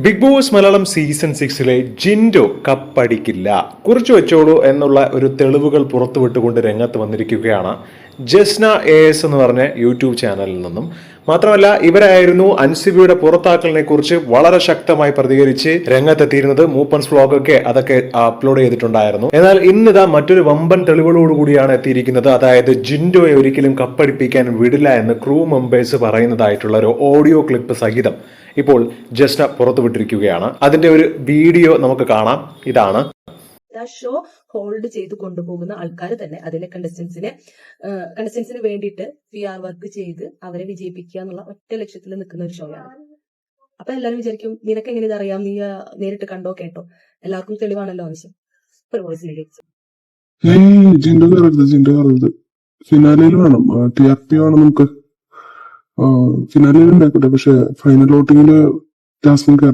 Big Boss Malayalam season സിക്സിലെ ജിൻഡോ കപ്പടിക്കില്ല. കുറച്ചു വെച്ചോളൂ എന്നുള്ള ഒരു തെളിവുകൾ പുറത്തുവിട്ടുകൊണ്ട് രംഗത്ത് വന്നിരിക്കുകയാണ് ജസ്ന എ എസ് എന്ന് പറഞ്ഞ യൂട്യൂബ് ചാനലിൽ നിന്നും. മാത്രമല്ല ഇവരായിരുന്നു അൻസിബിയുടെ പുറത്താക്കലിനെ കുറിച്ച് വളരെ ശക്തമായി പ്രതികരിച്ച് രംഗത്തെത്തിയിരുന്നത് മൂപ്പൻസ് വ്ലോഗൊക്കെ അതൊക്കെ അപ്ലോഡ് ചെയ്തിട്ടുണ്ടായിരുന്നു. എന്നാൽ ഇന്നിതാ മറ്റൊരു വമ്പൻ തെളിവുകളോട് കൂടിയാണ് എത്തിയിരിക്കുന്നത്. അതായത് ജിൻഡോയെ ഒരിക്കലും കപ്പടിപ്പിക്കാൻ വിടില്ല എന്ന് ക്രൂ മെമ്പേഴ്സ് പറയുന്നതായിട്ടുള്ള ഒരു ഓഡിയോ ക്ലിപ്പ് സഹിതം ഇപ്പോൾ ജസ്ന പുറത്തുവിട്ടിരിക്കുകയാണ്. അതിന്റെ ഒരു വീഡിയോ നമുക്ക് കാണാം. ഇതാണ് ആ ഷോ ഹോൾഡ് ചെയ്ത് കൊണ്ടുപോകുന്ന ആൾക്കാർ തന്നെ അതിലെ കണ്ടസ്റ്റൻസിനെ കണ്ടസ്റ്റൻസിന് വേണ്ടിയിട്ട് പി ആർ വർക്ക് ചെയ്ത് അവരെ വിജയിപ്പിക്കുക എന്നുള്ള ഒറ്റ ലക്ഷ്യത്തിൽ നിൽക്കുന്ന ഒരു ഷോയാണ് അപ്പൊ എല്ലാവരും വിചാരിക്കും നിനക്ക് എങ്ങനെ ഇതറിയാം നീ നേരിട്ട് കണ്ടോ കേട്ടോ? എല്ലാവർക്കും തെളിവാണല്ലോ ആവശ്യം. ജിൻഡോ കയറരുത് ജിൻഡോ കയറരുത് വേണം. ടി നമുക്ക്. ഉണ്ടാക്കട്ടെ പക്ഷെ ഫൈനൽ വോട്ടിങ്ങിൽ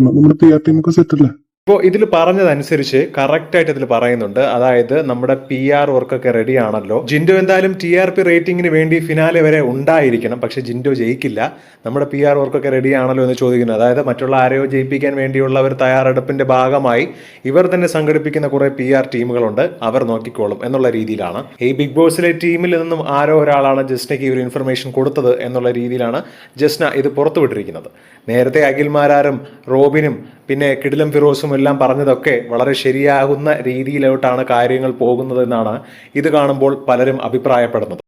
നമ്മുടെ പി ആർ ടീം ഒക്കെ സെറ്റ് അല്ലേ? ഇപ്പോൾ ഇതിൽ പറഞ്ഞതനുസരിച്ച് കറക്റ്റ് ആയിട്ട് ഇതിൽ പറയുന്നുണ്ട്. അതായത് നമ്മുടെ പി ആർ വർക്കൊക്കെ റെഡി ആണല്ലോ. ജിൻഡോ എന്തായാലും ടി ആർ പി റേറ്റിംഗിന് വേണ്ടി ഫിനാലെ വരെ ഉണ്ടായിരിക്കണം. പക്ഷെ ജിൻഡോ ജയിക്കില്ല. നമ്മുടെ പി ആർ വർക്കൊക്കെ റെഡി ആണല്ലോ എന്ന് ചോദിക്കുന്നു. അതായത് മറ്റുള്ള ആരെയോ ജയിപ്പിക്കാൻ വേണ്ടിയുള്ള ഒരു തയ്യാറെടുപ്പിന്റെ ഭാഗമായി ഇവർ തന്നെ സംഘടിപ്പിക്കുന്ന കുറേ പി ആർ ടീമുകളുണ്ട് അവർ നോക്കിക്കോളും എന്നുള്ള രീതിയിലാണ്. ഈ ബിഗ് ബോസിലെ ടീമിൽ നിന്നും ആരോ ഒരാളാണ് ജസ്നയ്ക്ക് ഈ ഒരു ഇൻഫർമേഷൻ കൊടുത്തത് എന്നുള്ള രീതിയിലാണ് ജസ്ന ഇത് പുറത്തുവിട്ടിരിക്കുന്നത്. നേരത്തെ അഖിൽമാരാരും റോബിനും പിന്നെ കിടിലം ഫിറോസും എല്ലാം പറഞ്ഞതൊക്കെ വളരെ ശരിയാകുന്ന രീതിയിലോട്ടാണ് കാര്യങ്ങൾ പോകുന്നതെന്നാണ് ഇത് കാണുമ്പോൾ പലരും അഭിപ്രായപ്പെടുന്നത്.